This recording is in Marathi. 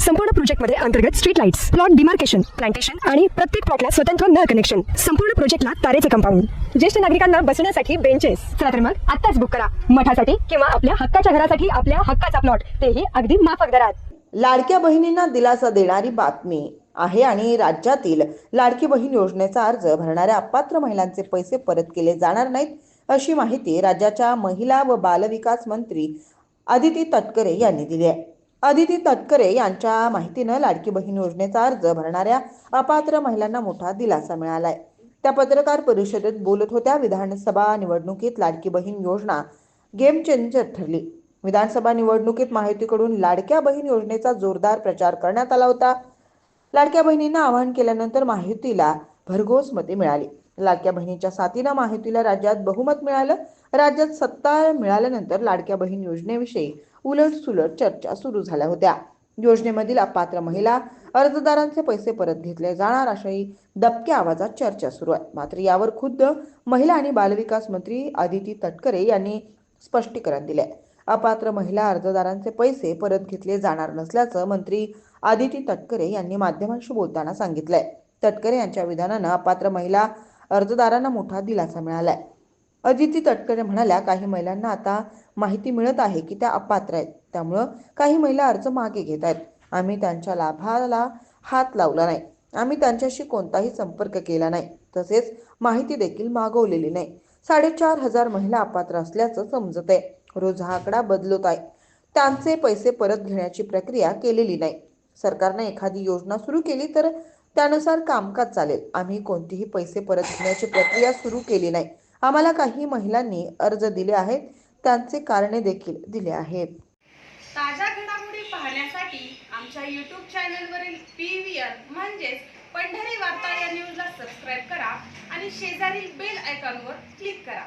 संपूर्ण प्रोजेक्टमध्ये अंतर्गत street lights plot demarcation plantation आणि प्रत्येक प्लॉटला स्वतंत्र नळ कनेक्शन संपूर्ण प्रोजेक्टला तारेचे कंपाऊंड ज्येष्ठ नागरिकांना बसण्यासाठी बेंचेस चला तर मग आत्ताच बुक करा. मठासाठी किंवा आपल्या हक्काच्या घरासाठी आपल्या हक्काचा प्लॉट तेही अगदी माफक दरात. लाडक्या बहिणींना दिलासा देणारी बातमी आहे आणि राज्यातील लाडकी बहीण योजनेचा अर्ज भरणाऱ्या अपात्र महिलांचे पैसे परत केले जाणार नाहीत अशी माहिती राज्याच्या महिला व बालविकास मंत्री आदिती तटकरे यांनी दिली आहे. अदिती तटकरे यांच्या माहितीनं लाडकी बहीण योजनेचा अर्ज भरणाऱ्या अपात्र महिलांना मोठा दिलासा मिळालाय. त्या पत्रकार परिषदेत बोलत होत्या विधानसभा निवडणुकीत लाडकी बहीण योजना गेम चेंजर ठरली. विधानसभा निवडणुकीत माहितीकडून लाडक्या बहीण योजनेचा जोरदार प्रचार करण्यात आला होता. लाडक्या बहिणींना आवाहन केल्यानंतर माहितीला भरघोस मते मिळाली. लाडक्या बहिणीच्या साथीनं माहितीला राज्यात बहुमत मिळालं. राज्यात सत्ता मिळाल्यानंतर लाडक्या बहीण योजनेविषयी उलटसुलट चर्चा सुरू झाल्या होत्या. योजनेमधील अपात्र महिला अर्जदारांचे पैसे परत घेतले जाणार अशाही दबक्या आवाजात चर्चा सुरू आहे. मात्र यावर खुद्द महिला आणि बालविकास मंत्री आदिती तटकरे यांनी स्पष्टीकरण दिले अपात्र महिला अर्जदारांचे पैसे परत घेतले जाणार नसल्याचं मंत्री आदिती तटकरे यांनी माध्यमांशी बोलताना सांगितलंय. तटकरे यांच्या विधानानं अपात्र महिला अर्जदारांना मोठा दिलासा मिळालाय. अदिती तटकरे म्हणाल्या काही महिलांना आता माहिती मिळत आहे की त्या अपात्र आहेत. त्यामुळं काही महिला अर्ज मागे घेत आहेत. आम्ही त्यांच्या लाभाला हात लावला नाही. आम्ही त्यांच्याशी कोणताही संपर्क केला नाही. तसेच माहिती देखील मागवलेली नाही. साडेचार हजार महिला अपात्र असल्याचं समजत आहे. रोज हा आकडा बदलत आहे. त्यांचे पैसे परत घेण्याची प्रक्रिया केलेली नाही. सरकारने एखादी योजना सुरू केली तर त्यानुसार कामकाज चालेल. आम्ही कोणतीही पैसे परत घेण्याची प्रक्रिया सुरू केली नाही. आम्हाला काही महिलांनी अर्ज दिले आहेत. त्यांचे कारणे देखील दिले आहेत. ताज्या घडामोडी पाहण्यासाठी आमच्या यूट्यूब चॅनलवरील पी व्ही आर म्हणजेच पंढरी वार्ता या न्यूजला सबस्क्राईब करा आणि शेजारील बेल आयकॉनवर क्लिक करा.